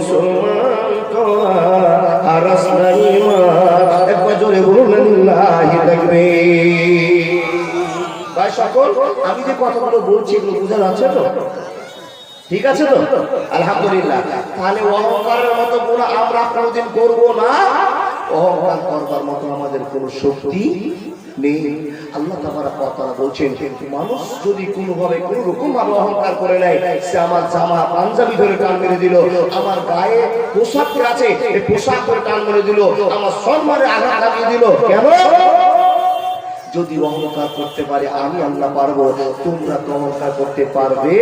মুসলমান তোরা হারাস নাই মান একবার জোরে বলুন আল্লাহ তাকবীর ভাই সকল আমি যে কথাগুলো বলছি তো ঠিক আছে তো আলহামদুলিল্লাহ তাহলে অহংকারের মতো গুণ আমরা কোনোদিন করব না অহংকার করবার মতো আমাদের কোনো শক্তি নেই আল্লাহ তারা বলছেন মানুষ, যদি কোনোভাবে কোনো রকম ভাবে অহংকার করে নেয়, সে আমার জামা পাঞ্জাবি ধরে টান মেরে দিল, আমার গায়ে পোশাক আছে পোশাক ধরে টান মেরে দিল, আমার সম্মানে আঘাত লাগিয়ে দিল। কেন? যদি অহংকার করতে পারে, আমি আল্লাহ পারব। তোমরা তো অহংকার করতে পারবে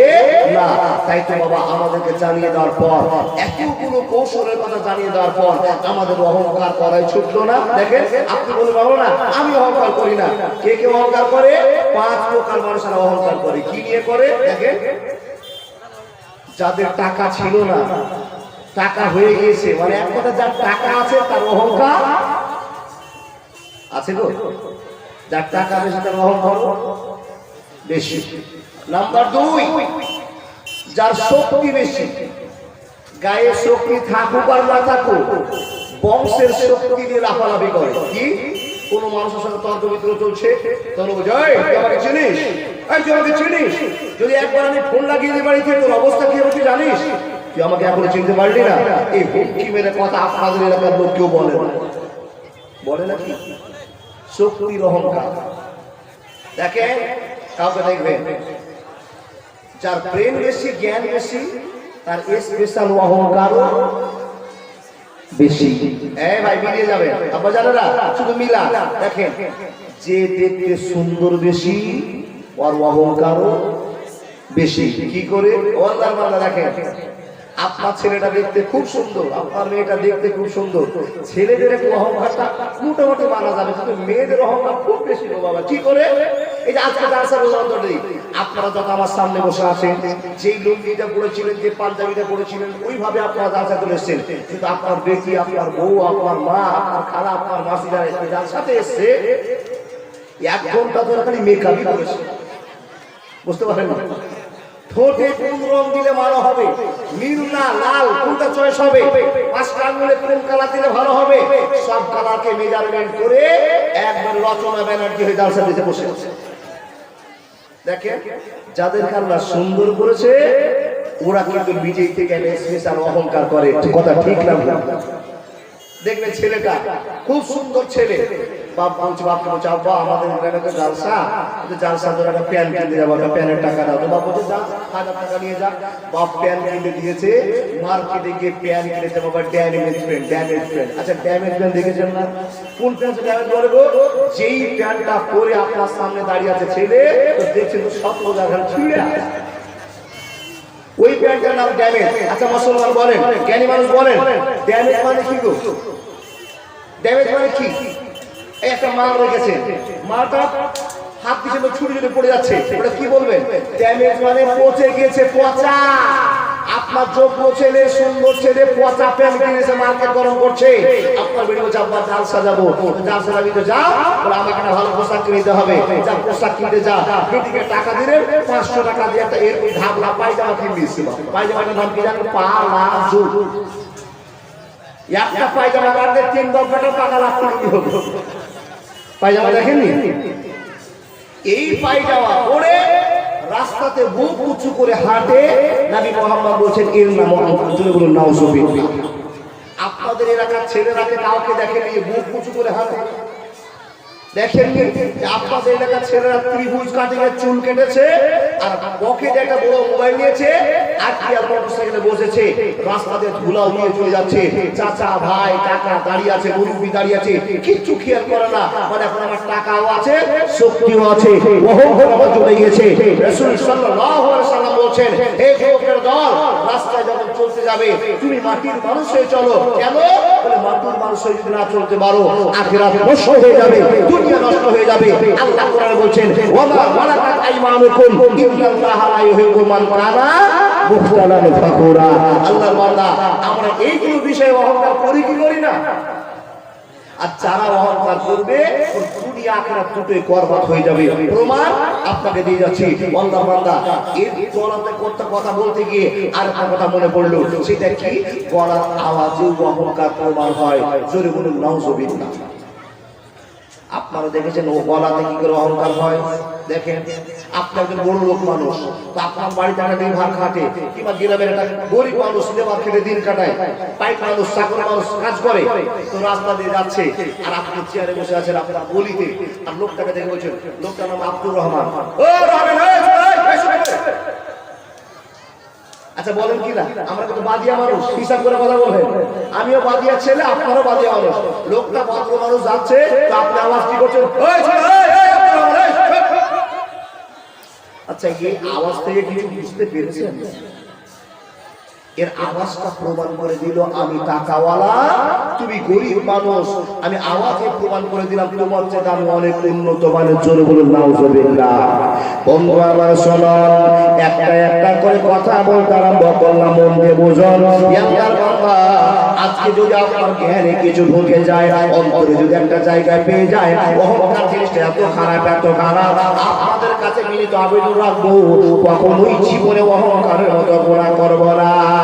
না। তাই তো বাবা, আমাদেরকে জানিয়ে দেওয়ার পর, এতগুলো কৌশলের কথা জানিয়ে দেওয়ার পর, আমাদের অহংকার করাই ছুটলো না। দেখেন, আপনি বলে পারব না? আমি অহংকার করি না। কে কে অহংকার করে? পাঁচ প্রকার মানুষেরা অহংকার করে। কি নিয়ে করে? দেখেন, যাদের টাকা ছিল না, টাকা হয়ে গিয়েছে মানে এক কথা, যার টাকা আছে, তার অহংকার আছে গো। যার টাকা বেশি তার অহংকার বেশি। নাম্বার দুই যার শক্তি বেশি গায়ে শক্তি থাকুক আর না থাকুক বংশের শক্তি দিয়ে লাফালাফি করে। কি? কোন মানুষের সাথে তর্ক বিতর্ক চলছে? তখন বলছে "এই, তুই আমাকে চিনিস? এই, তুই আমাকে চিনিস? যদি একবার আমি ফোন লাগিয়ে দিই বাড়িতে তোর অবস্থা কি তুই জানিস? তুই আমাকে এখনও চিনতে পারলি না? এই হুমকি মেরে কথা আপনাদের এলাকার লোক কেউ বলে বলে না কি? শক্তির অহংকার দেখেন, কাউকে দেখবেন? যার ব্রেন বেশি, জ্ঞান বেশি, তার স্পেশাল অহংকার বেশি। এ ভাই, মিলিয়ে যাবে আব্বা জানেরা, শুধু মিলা, দেখেন, যে দেখতে সুন্দর বেশি, ওর অহংকারও বেশি। কি করে? ওয়াল্লাহ মাল্লাহ দেখেন। আপনার ছেলেটা দেখতে খুব সুন্দর, আপনার মেয়েটা দেখতে খুব সুন্দর। ছেলেদের একটু অহংকারটা মোটামুটি মানা যাবে, কিন্তু মেয়েদের অহংকার খুব বেশি বাবা। কি করে? এই যে আজকে আপনারা যত আমার সামনে বসে আছেন, যেই লুঙ্গিটা পড়েছিলেন যে পাঞ্জাবিটা পড়েছিলেন ওইভাবে আপনারা দার্সা করে এসছেন। কিন্তু আপনার বেটি, আপনার বউ, আপনার মা, আপনার খালা, আপনার মাসি যারা যার সাথে এসছে, এক ঘণ্টা ধরে খালি মেকআপই করেছে বুঝতে পারেন না ঠোঁটে কোন রং দিলে ভালো হবে? নীল না লাল? কোনটা চয়েস হবে। পাঁচটা আঙুলে কোন কালার দিলে ভালো হবে? সব কালারকে মেজারমেন্ট করে একবার রচনা ব্যানার্জি হয়ে দালসা দিতে বসে দেখেন, যাদের আল্লাহ সুন্দর করেছে, ওরা কিন্তু বিজয়ী থেকে স্পেশাল অহংকার করে। কথা ঠিক না দেখবে ছেলেটা খুব সুন্দর ছেলে। বাপ বলছে, বাপকে বলছে, আব্বা, আমাদের এখানে তো জালসা। জালসা ধরে একটা প্যান কিনতে যাব একটা প্যানের টাকা দাও। তো বাপ বলছে, যা, হাজার টাকা নিয়ে যা। বাপ প্যান কিনে দিয়েছে, মার্কেটে গিয়ে প্যান কিনেছে বাবা ড্যামেজ প্যান্ট ড্যামেজ প্যান্ট আচ্ছা ড্যামেজ প্যান্ট দেখেছেন না? কোন প্যান্ট ড্যামেজ বলে গো যেই প্যান্টটা পরে আপনার সামনে দাঁড়িয়ে আছে, ছেলে, তো দেখছেন সব জায়গা ছিঁড়ে। ওই প্যান্টটার নাম ড্যামেজ। আচ্ছা মুসলমান বলেন, জ্ঞানী মানুষ বলেন, ড্যামেজ মানে কি গো? ড্যামেজ মানে কি? একটা মাল রেখেছে মালটা হাত পিছনে ছুটে ছুটে পড়ে যাচ্ছে। ওটা কি বলবেন? ড্যামেজ মানে পচে গিয়েছে, পচা। আপনার যোগ্য ছেলে, সুন্দর ছেলে, পচা প্যান্ট কিনেছে মার্কেট গরম করছে। আপনার বেরিয়ে বলছে জাল সাজাবো। জাল সাজাবি তো যাও বলে আমাকে ভালো পোশাক কিনে দিতে হবে। যা পোশাক কিনতে যা, বেটিকে টাকা দিলে পাঁচশো টাকা দিয়ে একটা এর ঢাকলা পায়জামা কিনে দিয়েছিল পায়জামাটার নাম কি জানেন? পালাজো একটা পায়জামা কাটলে তিন দফাটা টাকা টাকা দিয়ে হতো পায়জামা দেখেননি? এই পায়জামা পরে রাস্তাতে বুক উঁচু করে হাঁটে নবী মোহাম্মদ বলছেন এর নাম বলুন নাউজুবিন আপনাদের এলাকার ছেলেরাকে কাউকে দেখেন এই বুক উঁচু করে হাঁটে। দেখেননি যে আপনাদের এলাকার ছেলেরা ত্রিভুজ কাটিং চুল কেটেছে আর পকেটে একটা বড় মোবাইল নিয়েছে আর কি আর মোটরসাইকেলে বসেছে। রাস্তাতে ধুলা উড়িয়ে চলে যাচ্ছে। চাচা ভাই, কাকা দাঁড়িয়ে আছে, মুরব্বি দাঁড়িয়ে আছে। কিচ্ছু খেয়াল করে না। মানে এখন আমার টাকাও আছে, শক্তিও আছে। অহংকার আমার চলে গিয়েছে। রাসূল সাল্লাল্লাহু সাল্লাম বলছেন, হে যুবকের দল, রাস্তায় যখন চলতে যাবে, তুমি মাটির মানুষ হয়ে চলো। কেন? বলে মাতুর মানুষ হয়ে যদি না চলতে পারো, আখিরাত নষ্ট হয়ে যাবে। দুনিয়া নষ্ট হয়ে যাবে। আল্লাহ কোরআনে বলছেন, ওয়ামা মালাকাত আইমানুকুম ইন্নাল্লাহা লা ইউহিব্বু মান কানা মুখতালান ফাকুরা। আল্লাহর বান্দা, আমরা এইগুলো বিষয়ে অহংকার করি কি করি না? আর যারা অহংকার করবে দুনিয়া আখেরাত দুটোই বরবাদ হয়ে যাবে। প্রমাণ আপনাকে দিয়ে যাচ্ছি। আল্লাহ বান্দা, এর গলাতে করতে কথা বলতে গিয়ে আর একটা কথা মনে পড়ল। সেটা কি? গলার আওয়াজেও অহংকার প্রমাণ হয়। জোরে বলুন, নাউজুবিল্লাহ। আপনারা দেখেছেন, ও গলাতে কি করে অহংকার হয়? দেখেন, আপনি একজন বড় লোক মানুষ, তো আপনার বাড়িতে একটা নির্ভার খাটে, কিংবা গ্রামের একটা গরিব মানুষ লেবার খেটে দিন কাটায় পাইক মানুষ, চাকর মানুষ কাজ করে, তো রাস্তা দিয়ে যাচ্ছে, আর আপনি চেয়ারে বসে আছেন আপনার গলিতে, আর লোকটাকে দেখে বলছেন, লোকটার নাম আব্দুর রহমান। ও রহমান এই, এই, এই, শুনে, শুনে। আচ্ছা বলেন কি না? আমরা কিন্তু বাদিয়া মানুষ, হিসাব করে কথা বলবেন। আমিও বাদিয়া ছেলে, আপনারও বাদিয়া মানুষ। লোকটা ভদ্র মানুষ যাচ্ছে, তো আপনি আওয়াজ কি করছেন। আচ্ছা এই আওয়াজ থেকে কিছু বুঝতে পেরেছেন? এর আওয়াজটা প্রমাণ করে দিল, আমি টাকাওয়ালা, তুমি গরিব মানুষ। আমি আওয়াজে প্রমাণ করে দিলাম, তোমার চেয়ে আমি অনেক উন্নত মানের জোরে বলুন, নাউজুবিল্লাহ। বন্ধু আমার একটা একটা করে কথা মন দিয়ে বুঝন। আজকে যদি আপনার জ্ঞানে কিছু ঢুকে যায়, অন্তরে যদি একটা জায়গায় পেয়ে যায়, অহংকার জিনিসটা এত খারাপ এত খারাপ। আপনাদের কাছে মিলিত আবেদন রাখব কখনোই জীবনে অহংকারের মতো গোনা করব না।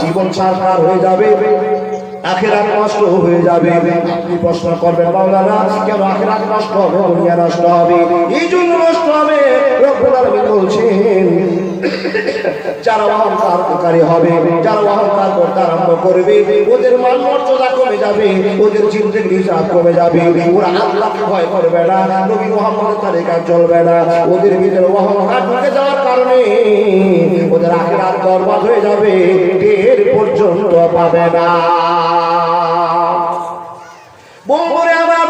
জীবন সার হয়ে যাবে। আখেরাত নষ্ট হয়ে যাবে। প্রশ্ন করবেন মাওলানা কেন আখেরাত নষ্ট হবে যারা অহংকারী হবে, যারা অহংকার করতে আরম্ভ করবে, ওদের মান মর্যাদা কমে যাবে, ওদের জিন্দগি জাত কমে যাবে। ওরা আল্লাহকে ভয় করবে না, নবী মোহাম্মদের তালিকা চলবে না। ওদের ভিতরে অহংকার ঢুকে যাওয়ার কারণে ওদের আখেরাত বরবাদ হয়ে যাবে টের পর্যন্ত পাবে না। বন্ধুরে আমার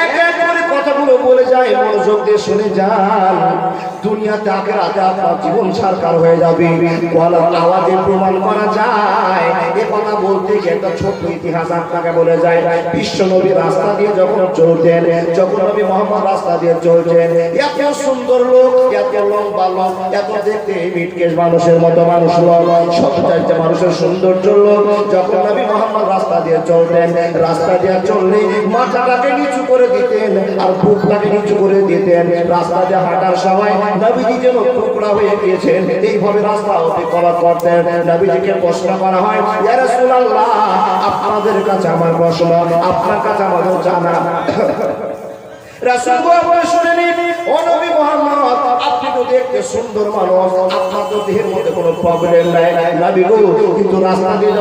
এক এক করে কথাগুলো বলে যায়, মনোযোগ দিয়ে শুনে যান। দুনিয়াতে আখেরাতে আপনার জীবন সারকার হয়ে যাবে। আওয়াজে প্রমাণ করা যায়। এ কথা বলতে গিয়ে একটা ছোট্ট ইতিহাস আপনাকে বলে যায় বিশ্ব নবী রাস্তা দিয়ে যখন চলতেন, যখন নবী মোহাম্মদ রাস্তা দিয়ে চলছেন এত সুন্দর লোক, এত লম্বা লোক, এত দেখতে মিটকেশ মানুষের মতো মানুষ লোক চাইতে মানুষের সৌন্দর্য লোক। যখন নবী মোহাম্মদ রাস্তা দিয়ে চলতেন, রাস্তা দিয়ে চললে মাথাটাকে নিচু করে দিতেন আর বুকটাকে নিচু করে দিতেন। রাস্তা দিয়ে হাঁটার সময় নবীজি যেন হয়ে গিয়েছেন, এইভাবে রাস্তা অতিক্রম করতেন। নবীজিকে প্রশ্ন করা হয়, ইয়া রাসূলুল্লাহ, আপনাদের কাছে আমার প্রশ্ন, আপনার কাছে আমাদের জানা। তো দেখতে সুন্দর মানুষ কিন্তু রাস্তা দিয়ে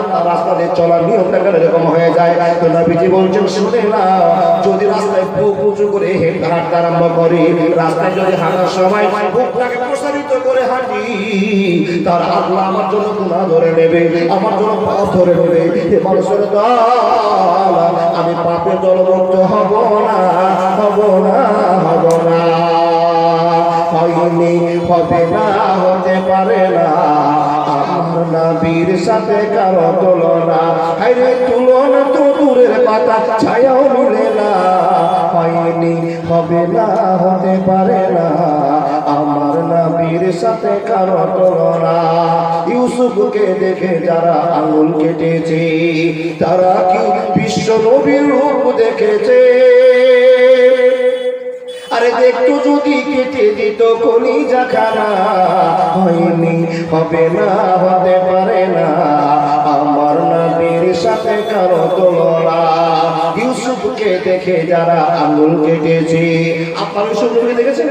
আপনার রাস্তা দিয়ে চলার কেন এরকম হয়ে যায়? না, যদি রাস্তায় উঁচু করে আরম্ভ করি, রাস্তায় যদি হাঁটার সময় প্রসারিত করে হাঁটি, তার আমার জন্য ধরে নেবে, আমার জন্য ধরে মানুষের আমি পাপে দলমুক্ত হব। হব না, হতে পারে না। আমার নবীর সাথে কারও তুলনা। হাইরে তুলনা তো দূরের পাতা ছায়াও মিলে না। হয়নি, হবে না, হতে পারে না। নবীর সাথে কারও তুলনা। ইউসুফকে দেখে যারা আঙুল কেটেছে, তারা কি বিশ্ব নবীর রূপ দেখেছে? আরে দেখতো যদি কেটে দিত কলিজা খানা, হয়নি, হবে না, হতে পারে না। আমার নবীর সাথে কারও তুলনা। ইউসুফকে দেখে যারা আঙুল কেটেছে, আপনার ইউসুফ নবীকে দেখেছেন?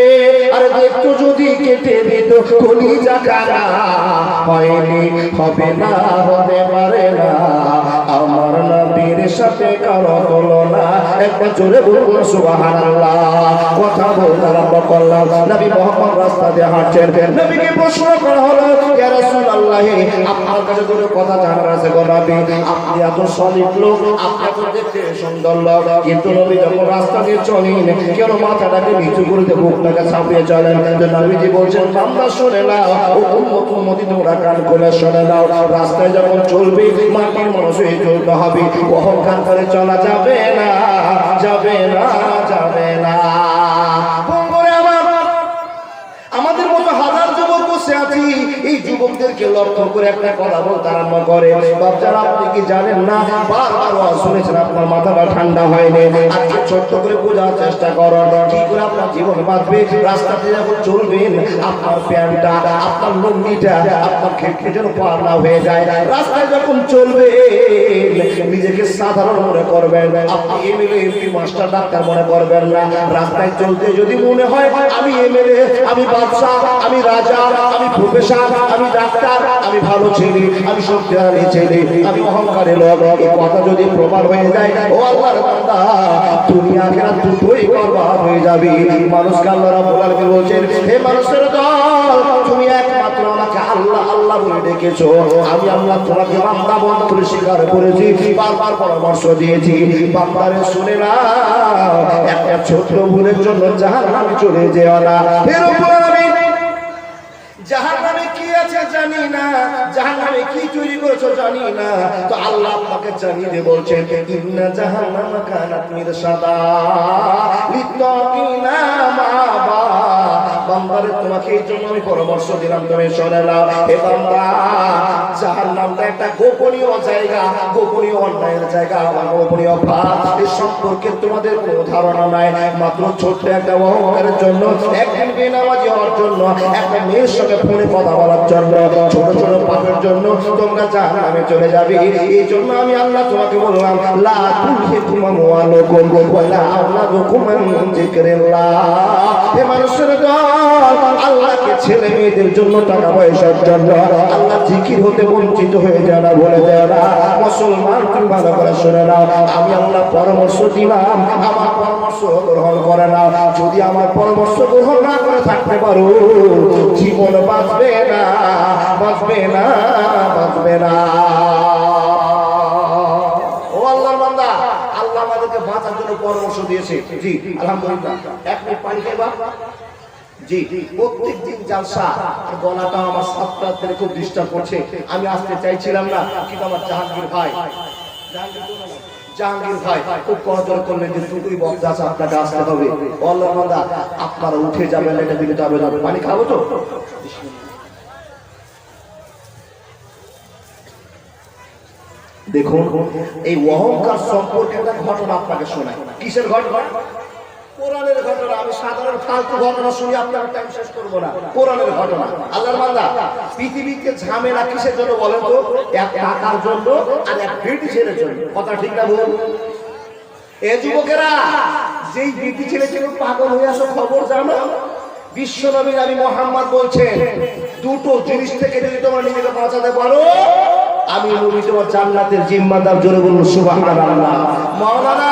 আরে একটু যদি কেটে দিত, কলিজা কারা হয়নি, হবে না হতে পারে না। আমার নবীর সাথে কারও তুলনা একবার জোরে বলব সুবহানাল্লাহ। কথা বলতে আরম্ভ করলাম। নবী মোহাম্মদ রাস্তা দিয়ে হাঁটছেন। নবীকে প্রশ্ন করা হলো, ইয়া রাসূলুল্লাহ, আপনার কাছে কথা জানার আছে গো নবী? আপনি এত সলিড লোক, আপনি দেখতে সুন্দর লোক। কিন্তু নবী যখন রাস্তা দিয়ে চলেন, কেন মাথাটাকে নিচু করে দিয়ে বুকটাকে ছাপিয়ে চলেন? তো নবীজি বলছেন, বান্দা, শুনে নাও ও উম্মত উম্মতি তোমরা কান খুলে শুনে নাও রাস্তায় যখন চলবে, মাটির মানুষ হয়ে চলতে হবে। অহংকার করে চলা যাবে না। যাবে না যাবে। এই যুবকদেরকে লক্ষ্য করে একটা কথা বলতে আরম্ভ করে বাচ্চারা, আপনি কি জানেন না? বারবার শুনেছেন, আপনার মাথাটা ঠান্ডা হয়নি। আজকে ছোট্ট করে বোঝার চেষ্টা করুন। কি করে আপনার জীবন বাঁচবে? রাস্তাতে যখন চলবেন, আপনার প্যান্টটা, আপনার আপনার পার না হয়ে যায়। রাস্তায় যখন চলবে নিজেকে সাধারণ মনে করবেন। আপনি এমএলএ, এমপি, মাস্টার, ডাক্তার মনে করবেন না। রাস্তায় চলতে যদি মনে হয়, আমি এমএলএ, আমি বাদশাহ, আমি রাজা, আমি প্রফেসর আমি ডাক্তার, আমি ভালো ছেলে, আমি সত্যিকারের ছেলে, আমি অহংকারের লোক। এই কথা যদি প্রমাণ হয়ে যায়, ও আল্লাহর বান্দা দুনিয়া খেলা দুটোই বরবাদ হয়ে যাবে। মানুষকে আল্লাহ রাব্বুল আলামিন বলছেন? হে মানুষের দল, তুমি একমাত্র আমাকে আল্লাহ আল্লাহ বলে ডেকেছো। আমি আল্লাহ তোমাকে বান্দা বন্ধ করে স্বীকার করেছি, বারবার পরামর্শ দিয়েছি। বান্দারে শুনে না একটা ছোট্ট ভুলের জন্য জাহান্নামে চলে যেও না। এর উপর আমি জাহান্নামে কি আছে জানি না। জাহান্নামে কি চুরি করেছ জানি না। তো আল্লাহ আপনাকে জানিয়ে দিয়ে বলছেন, ইন্না জাহান্নামা কানাত মিরসাদা লিতাকিনা মাবা বান্দারে তোমাকে এই জন্য আমি পরামর্শ দিলাম, তুমি শুনে নাও হে বান্দা জাহান্নামটা একটা গোপনীয় জায়গা, গোপনীয় অন্যায়ের জায়গা, আমার গোপনীয় ভাব। এই সম্পর্কে তোমাদের কোনো ধারণা নাই। মাত্র ছোট্ট একটা অহংকারের জন্য, একদিন বেনামাজি হওয়ার জন্য, একটা মেয়ের সঙ্গে ফোনে কথা বলার জন্য, ছোট ছোট পাপের জন্য তোমরা জাহান্নামে চলে যাবে। এই জন্য আমি আল্লাহ তোমাকে বললাম, লা তুলহি তুমা মুআলাকুম ওয়ালা আওলাদুকুম আন যিকরিল্লাহ। হে মানুষের দল আল্লাহকে ছেলে মেয়েদের জন্য টাকা পয়সার জন্য আল্লাহ জিকির হতে বঞ্চিত হয়ে যায় না বলে দেয় না। মুসলমান তুমি ভালো করে শুনে নাও। আমি আল্লাহ পরামর্শ দিলাম, আমার পরামর্শ গ্রহণ করে নাও যদি আমার পরামর্শ গ্রহণ না করে থাকতে পারো, জীবন বাঁচবে না বাঁচবে না বাঁচবে না। আমাদেরকে বাঁচার জন্য পরামর্শ দিয়েছে। জি, আলহামদুলিল্লাহ। এক মিনিট পানি খাইবা জি প্রত্যেক দিন জালসা গলাটা আমার খুব ডিস্টার্ব করছে। আমি আসতে চাইছিলাম না, কিন্তু আমার জাহাঙ্গীর ভাই আপনারা উঠে যাবেন, এটা দিলে যাবে না, পানি খাব তো? দেখুন, এই অহংকার সম্পর্কে একটা ঘটনা আপনাকে শোনায় কিসের ঘটনা? আমি পাগল হয়ে আসো, খবর জানো? বিশ্বনবী নবী মোহাম্মদ বলছেন দুটো জিনিস থেকে যদি তোমরা নিজেকে বাঁচাতে পারো, আমি তোমার জান্নাতের জিম্মাদার, জোরে বলুন সুবহানাল্লাহ। মাওলানা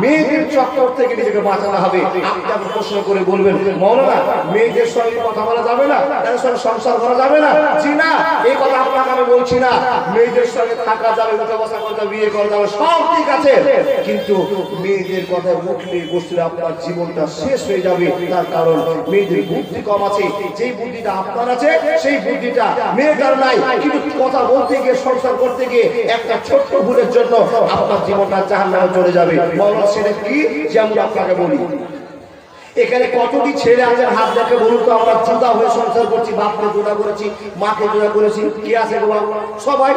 মেয়েদের মেয়েদের মেয়েদের কিন্তু মেয়েদের কথা উঠলে বসলে আপনার জীবনটা শেষ হয়ে যাবে। তার কারণ মেয়েদের বুদ্ধি কম আছে। যেই বুদ্ধিটা আপনার আছে, সেই বুদ্ধিটা মেয়েটার নাই। কিন্তু কথা বলতে গিয়ে, সংসার করতে গিয়ে একটা ছোট্ট ভুলের জন্য আপনার জীবনটা জাহান চলে যাবে। মৌলানা সেটা কি? যেমন আপনাকে বলি। এখানে কতটি ছেলে আছে? হাত দেখে বলুন তো, আমরা জুদা হয়ে সংসার করছি, বাপকে জুদা করেছি, মাকে জুদা করেছি। কি আছে বাবা? সবাই?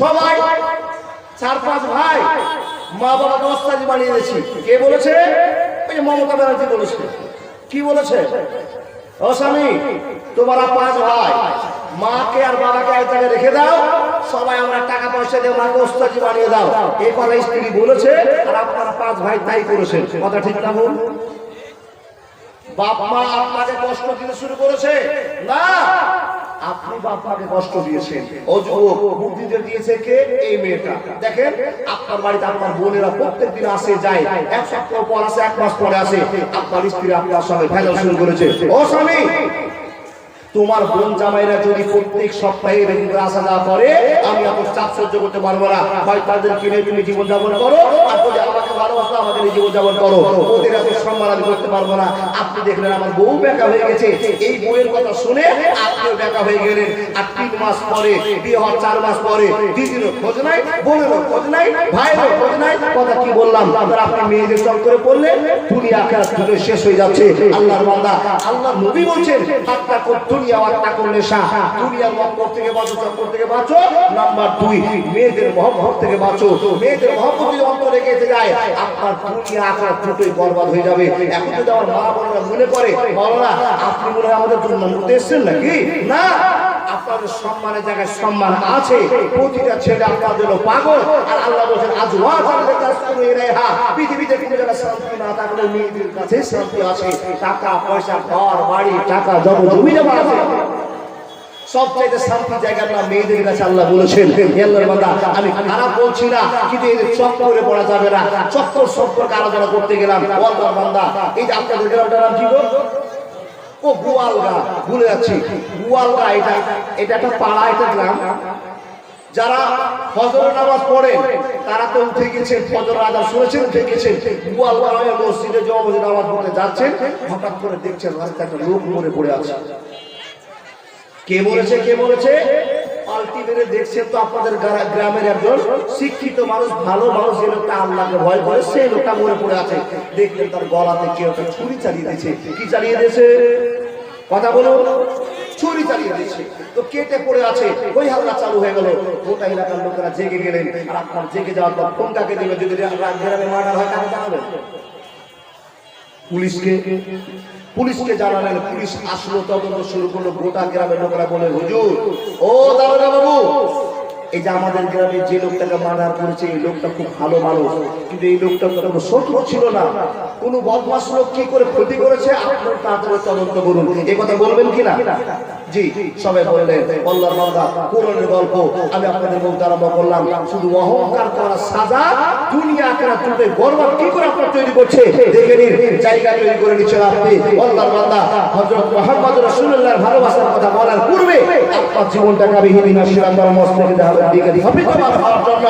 সবাই? চার পাঁচ ভাই? মা বাবাকে অস্তাজি বানিয়ে দিয়েছি। কে বলেছে? ওই যে মমতা ব্যানার্জি বলেছে। কি বলেছে? ও স্বামী, তোমরা পাঁচ ভাই। মাকে আর বাবাকে এক জায়গায় রেখে দাও। সবাই আমরা টাকা পয়সা দিয়ে মাকে ওস্তাজি বানিয়ে দাও। কথা স্ত্রী বলেছে, আর আপনারা পাঁচ ভাই তাই করেছেন। কথা ঠিক না বল? বাপ মা আপনাকে কষ্ট দিতে শুরু করেছে? না। আপনি বাপাকে কষ্ট দিয়েছেন। ও বুদ্ধিতে দিয়েছে কে? এই মেয়েটা। দেখেন, আপনার বাড়িতে আপনার বোনেরা প্রত্যেক দিন আসে, যায়। এক সপ্তাহ পর আসে, এক মাস পরে আসে। আপনার স্ত্রী আপনার সঙ্গে ভেজাল শুরু করেছে। ও স্বামী তোমার বোন জামাইরা যদি প্রত্যেক সপ্তাহে আসা যাওয়া করে, আমি এত চাপ সহ্য করতে পারব না। হয় তাদের কিনে তুমি জীবন যাপন করো আর যদি আমাকে আমাদের জীবন যাপন করো। ওদের এত সম্মান আমি করতে পারব না। আপনি দেখলেন আমার বউ হয়ে গেছে। এই কথা শুনে আপনিও হয়ে গেলেন। আর তিন মাস পরে, বিয়ে হওয়ার চার মাস পরে, দিদিরও খোঁজ নাই খোঁজ নাই খোঁজ নাই। কথা কি বললাম? তারা আপনি মেয়েদের চক্করে পড়লে দুনিয়া দুটো শেষ হয়ে যাচ্ছে। আল্লাহর বান্দা, আল্লাহ নবী বলছেন দুনিয়া ওয়াত্তা কর নেশা দুনিয়ার মহব্বত থেকে বাঁচো চক্কর মেয়েদের মহব্বত থেকে বাঁচো। মেয়েদের যায় আপনার আখেরাত দুটোই বরবাদ হয়ে যাবে। এখন যদি আমার মা বোনেরা মনে করে বলনা আপনি মনে হয় আমাদের জন্য এসছেন নাকি? না। আপনাদের সম্মানের জায়গায় সম্মান আছে। প্রতিটা ছেলে আপনার পাগল। আর আল্লাহ বলছেন, আজ শান্তি টাকা, পয়সা, ঘর, বাড়ি, টাকা জায়গার নাম মেয়েদের কাছে আল্লাহ বলেছেন। আমি খারাপ বলছি না, কিন্তু এদের চক্করে পড়া যাবে না। চক্কর সম্পর্কে আলোচনা করতে গেলাম। বান্দা, এই যে আপনাদের গ্রামটার ও গোয়ালগা, ভুলে যাচ্ছি। গোয়ালগা এটা এটা একটা পাড়া, এটা গ্রাম। যারা ফজর নামাজ পড়ে, তারা তো উঠে গেছেন ফজর আজান শুনেছেন উঠে গেছেন গোয়ালগা গ্রামের মসজিদে জমা মসজিদে নামাজ পড়তে যাচ্ছেন, হঠাৎ করে দেখছেন রাস্তায় একটা লোক মরে পড়ে আছে। কে বলেছে কে বলেছে? গ্রামের কথা বলো ছুরি চালিয়ে তো কেটে পড়ে আছে। ওই হাল্লা চালু হয়ে গেল। গোটা এলাকার লোকেরা জেগে গেলেন। আর আপনার জেগে যাওয়ার পর ফোন কাকে দিবে যদি রা- গ্রামে মার্ডার হয় জানাবেন। পুলিশকে পুলিশকে জানালেন, পুলিশ আসলো, তদন্ত শুরু করল, গোটা গ্রামের লোকেরা বলে, হুজুর, ও দারোগা বাবু এই যে আমাদের গ্রামে যে লোকটাকে করেছে, এই লোকটা খুব ভালো মানুষ। কিন্তু এই লোকটা কোনো শত্রু ছিল না। কোনো বদমাস লোক কি করে ক্ষতি করেছে? আপনার তাড়াতাড়ি তদন্ত করুন। এই কথা বলবেন তৈরি করছে? তৈরি করে ভালোবাসার কথা বলার পূর্বে আপনার জীবনটাকে আমি হিদিনা সিরাতাল মুস্তাকিম দিকে দিকে হওয়ার জন্য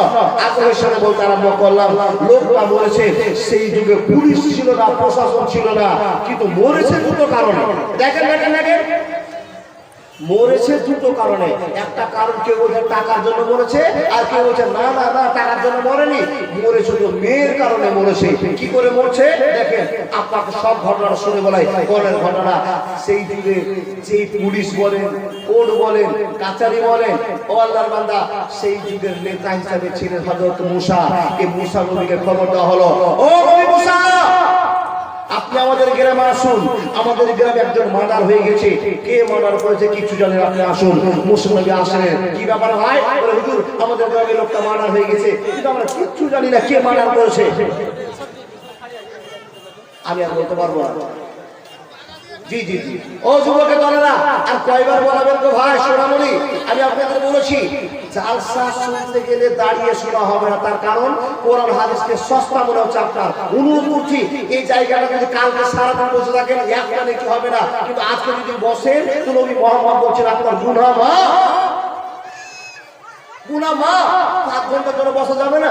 আগ্রহের সাথে বলতে আরম্ভ করলাম। লোকটা বলেছে সেই যুগে পুলিশ ছিল না, প্রশাসন ছিল না, কিন্তু মরেছে দুটো কারণে। দেখেন দেখেন দেখেন। মরেছে দুটো কারণে। একটা কারণ কেউ বলছে টাকার জন্য মরেছে, আর কেউ বলছে, না না না, টাকার জন্য মরেনি। মরেছে তো মেয়ের কারণে মরেছে। কি করে মরছে? দেখেন, আপনাকে সব ঘটনা শুনে বলাই বলেন ঘটনা। সেই যুগে যে পুলিশ বলেন, কোর্ট বলেন, কাচারি বলেন, ও বান্দা, সেই যুগের নেতা হিসাবে ছিলেন হযরত মুসা। এই মুসা নবীকে খবর দেওয়া হলো, ও মুসা আপনি আমাদের গ্রামে আসুন, আমাদের গ্রামে একজন মার্ডার হয়ে গেছে। কে মার্ডার করেছে কিছু জানেন আপনি আসুন। মুসলমানকে আসেন। কি ব্যাপার হয় হুজুর, আমাদের গ্রামে লোকটা মার্ডার হয়ে গেছে। কিন্তু আমরা কিচ্ছু জানি না কে মার্ডার করেছে। আমি আর বলতে পারব না। জি জি জি। ও যুবকে দলেরা, আর কয়বার বলাবেন গো ভাই, সোনামণি? আমি আপনাদের বলেছি, জালসা শুনতে গেলে দাঁড়িয়ে শোনা হবে না। তার কারণ, কোরআন হাদিসকে সস্তা মনে হচ্ছে আপনার অনুরোধ এই জায়গাটা যদি কালকে সারাদিন বসে থাকেন একটা নাকি হবে না। কিন্তু আজকে যদি বসেন, তো নবী মোহাম্মদ আপনার গুনা মা। গুনা মা বসা যাবে না?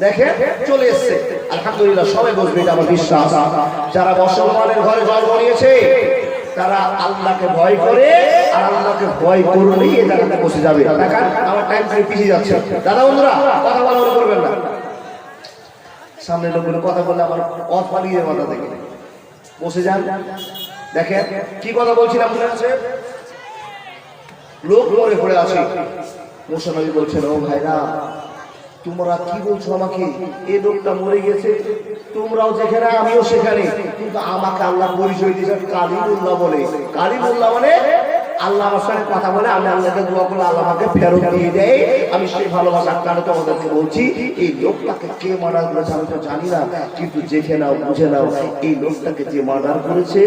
দেখে চলে তারা করবেন না। সামনে লোকগুলো কথা বললে আমার পথ পালিয়ে যাবে মাথা থেকে। বসে যান। দেখেন, কি কথা বলছিলাম মনে লোক মরে পড়ে আছে। মুসলমান বলছেন, ও ভাইরা তোমরা কি বলছো আমাকে? এই লোকটা মরে গেছে। তোমরাও যেখানে, আমিও সেখানে। কিন্তু আমাকে আল্লাহ পরিচয় দিয়েছেন কালিমুল্লাহ বলে। কালিমুল্লাহ মানে আল্লাহ আমার সঙ্গে কথা বলে, আমি আল্লাহকে দোয়া করলে আল্লাহ আমাকে ফেরত দিয়ে দেয়। আমি সেই ভালোবাসার কারণে তোমাদেরকে বলছি, এই লোকটাকে কে মার্ডার করেছে আমি তো জানি না। কিন্তু দেখে নাও, বুঝে নাও, এই লোকটাকে যে মার্ডার করেছে